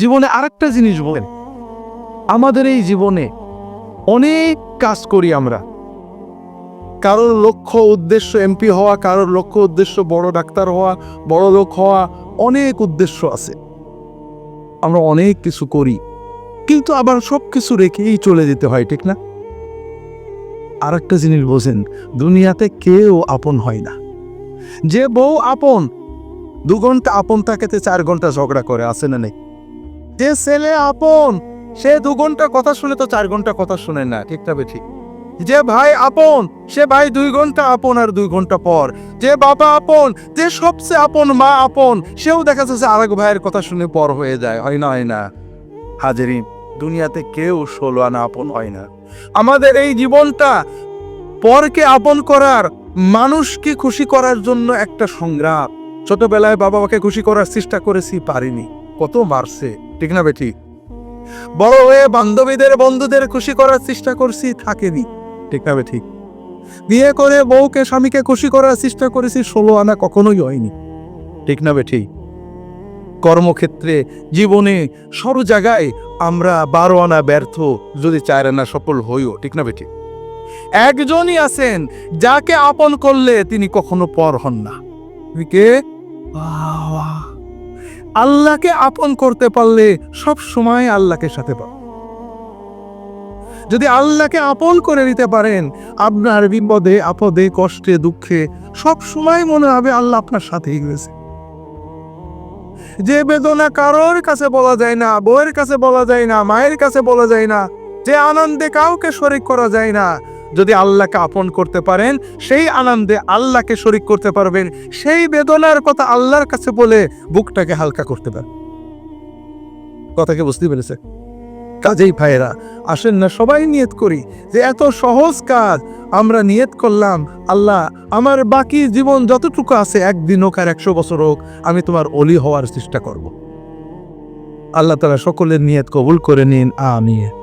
জীবনে আরেকটা জিনিস বলেন। আমাদের এই জীবনে অনেক কাজ করি আমরা। কারোর লক্ষ্য উদ্দেশ্য এমপি হওয়া, কারোর লক্ষ্য উদ্দেশ্য বড় ডাক্তার হওয়া, বড় লোক হওয়া অনেক উদ্দেশ্য আছে। আমরা অনেক কিছু করি, কিন্তু আবার সব কিছু রেখেই চলে যেতে হয়, ঠিক না? আর একটা জিনিস বোঝেন, দুনিয়াতে কেউ আপন হয় না। যে বউ আপন, দু ঘণ্টা আপন থাকেতে চার ঘণ্টা ঝগড়া করে, আছে না নেই? যে ছেলে আপন। সে দু ঘণ্টা কথা শুনে তো চার ঘণ্টা কথা শুনে না, ঠিক তবে ঠিক। যে ভাই আপন, সে ভাই দুই ঘণ্টা আপন আর দুই ঘণ্টা পর। যে বাবা আপন, যে সবচেয়ে আপন মা আপন, সেও দেখা যাচ্ছে আরেক ভাইয়ের কথা শুনে পর হয়ে যায়, হয় না হয় না? হাজারি, দুনিয়াতে কেউ ষোলো আনা আপন হয় না। আমাদের এই জীবনটা পরকে আপন করার, মানুষকে খুশি করার জন্য একটা সংগ্রাম। ছোটবেলায় বাবা মাকে খুশি করার চেষ্টা করেছি, পারিনি। কত মারছে। ঠিক না বেটি? বড় হয়ে বান্ধবীদের, বন্ধুদের খুশি করার চেষ্টা করছি, থাকেনি। ঠিক না বেটি? বিয়ে করে বউকে, স্বামীকে খুশি করার চেষ্টা করেছি, ষোলো আনা কখনোই হয়নি। ঠিক না বেটি? কর্মক্ষেত্রে, জীবনে সব জায়গায় আমরা বারো আনা ব্যর্থ, যদি চার আনা সফল হইও, ঠিক না বেটি? একজনই আছেন, যাকে আপন করলে তিনি কখনো পর হন না। কে! আল্লাহকে আপন করতে পারলে সব সময় আল্লাহকে সাথে পাও যদি আল্লাহকে আপন করে নিতে পারেন, আপনার বিপদে, আপদে, কষ্টে, দুঃখে সব সময় মনে হবে আল্লাহ আপনার সাথেই রয়েছে। যে বেদনা কারোর কাছে বলা যায় না, বউয়ের কাছে বলা যায় না, মায়ের কাছে বলা যায় না, যে আনন্দে কাউকে শরিক করা যায় না যদি আল্লাহকে আপন করতে পারেন, সেই আনন্দে আল্লাহকে শরিক করতে পারবেন। সেই বেদনার কথা আল্লাহর কাছে বলে বুকটাকে হালকা করতে পারবেন কথাকে বুঝতে পেরেছে? কাজেই ভাইয়েরা, আসেন না, সবাই নিয়ত করি যে এত সহজ কাজ আমরা নিয়ত করলাম, আল্লাহ আমার বাকি জীবন যতটুকু আছে একদিন হোক আর একশো বছর হোক, আমি তোমার অলি হওয়ার চেষ্টা করব। আল্লাহ তালা সকলের নিয়ত কবুল করে নিন, আমিন।